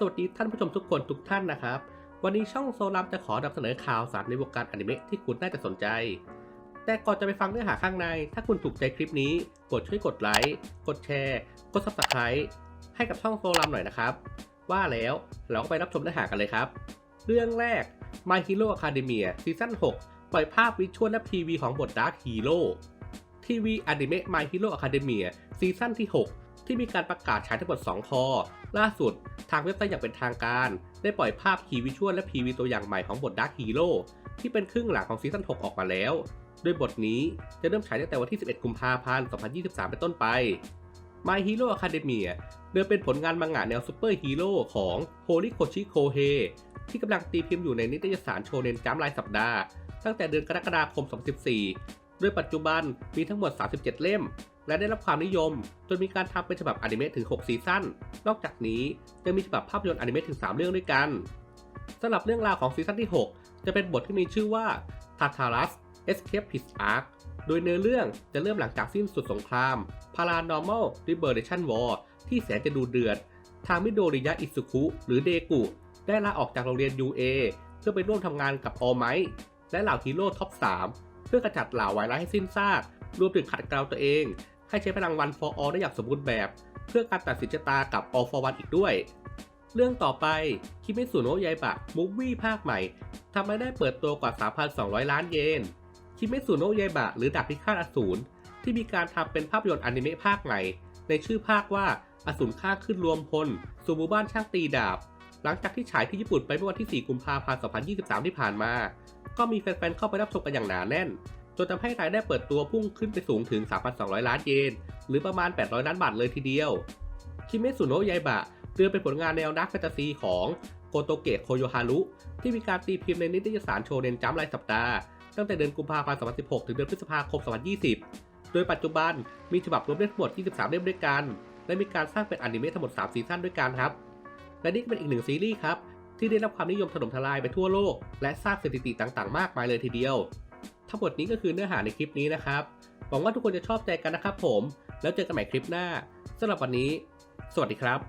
สวัสดีท่านผู้ชมทุกคนทุกท่านนะครับ วันนี้ช่องโซลัมจะขอนำเสนอข่าวสารในวงการอนิเมะที่คุณน่าจะสนใจ แต่ก่อนจะไปฟังเนื้อหาข้างใน ถ้าคุณถูกใจคลิปนี้ กดช่วยกดไลค์ กดแชร์ กด subscribe ให้กับช่องโซลัมหน่อยนะครับ ว่าแล้วเราก็ไปรับชมเนื้อหากันเลยครับ เรื่องแรก My Hero Academia ซีซั่น6 ปล่อยภาพวิชวลและทีวีของบท Dark Hero ทีวีอนิเมะ My Hero Academia ซีซั่นที่ 6 ที่มีการประกาศฉายทั้งหมด2พอล่าสุด ทางเว็บไซต์อย่างเป็นทางการ ได้ปล่อยภาพคีวิชวลและพีวีตัวอย่างใหม่ของบท Dark Hero ที่เป็นครึ่งหลังของซีซั่น 6 ออกมาแล้ว โดยบทนี้จะเริ่มฉายตั้งแต่วันที่ 11 กุมภาพันธ์ 2023 เป็นต้นไป My Hero Academia เดิมเป็นผลงานมังงะแนวซูเปอร์ฮีโร่ของ Horikoshi Kohe ที่กำลังตีพิมพ์อยู่ในนิตยสารโชเนนจัมรายสัปดาห์ ตั้งแต่เดือนกรกฎาคม 2014 โดยปัจจุบันมีทั้งหมด 37 เล่ม และได้รับความนิยม จนมีการทำเป็นฉบับอนิเมะถึง 6 ซีซั่น นอกจากนี้ยังมีฉบับภาพยนตร์อนิเมะถึง 3 เรื่องด้วยกันสำหรับเรื่องราวของซีซั่นที่ 6 จะเป็นบทที่มีชื่อว่า Tartarus Escape His Arc โดยเนื้อเรื่องจะเริ่มหลังจากสิ้นสุดสงคราม Paranormal Liberation War ที่แสนจะดูเดือด ทางมิโดริยะอิสุคุ หรือเดกุ ได้ลาออกจากโรงเรียน UA เพื่อไปร่วมทำงานกับ All Might และเหล่าฮีโร่ท็อป 3 เพื่อกระจัดเหล่าไวรัสให้สิ้นซาก รวมถึงขัดเกลาตัวเอง ให้ใช้พลังวัน for all ได้อย่างสมบูรณ์แบบ เพื่อการตัดสินชะตากับ all for one อีกด้วย เรื่องต่อไปคิเมสุโนะยายบะมูฟวี่ภาคใหม่ทำรายได้เปิดตัวกว่า 3,200 ล้านเยนคิเมสุโนะยายบะหรือดาบพิฆาตอสูรที่มีการทำเป็นภาพยนตร์อนิเมะภาคใหม่ในชื่อภาคว่าอสูรข้าขึ้นรวมพลสู่บูบ้านช่างตีดาบ หลังจากที่ฉายที่ญี่ปุ่นไปเมื่อวันที่ 4 กุมภาพันธ์ 2023 ที่ผ่านมา ก็มีแฟนๆ เข้าไปรับชมกันอย่างหนาแน่น จนทำให้รายได้เปิดตัวพุ่งขึ้นไปสูงถึง 3,200 ล้านเยน หรือประมาณ 800 ล้านบาทเลยทีเดียว คิเมสุโนะยายบะเรือนเป็นผลงานแนวนักแฟนตาซีของโกโตเกะโคโยฮารุ ที่มีการตีพิมพ์ในนิตยสารโชเนนจัมรายสัปดาห์ ตั้งแต่เดือนกุมภาพันธ์ 2016 ถึงเดือนพฤษภาคม 2020 โดยปัจจุบันมีฉบับรวมเล่มทั้งหมด 23 เล่มด้วยกัน และมีการสร้างเป็นอนิเมะทั้งหมด 3 ซีซั่นด้วยกันครับ และนี่ก็เป็นอีกหนึ่งซีรีส์ครับที่ได้รับความนิยมถล่มทลายไปทั่วโลก และสร้างสถิติต่างๆ มากมายเลยทีเดียว ทั้งหมดนี้ก็คือเนื้อหาในคลิปนี้นะครับ หวังว่าทุกคนจะชอบใจกันนะครับผม แล้วเจอกันใหม่คลิปหน้าสำหรับวันนี้ สวัสดีครับ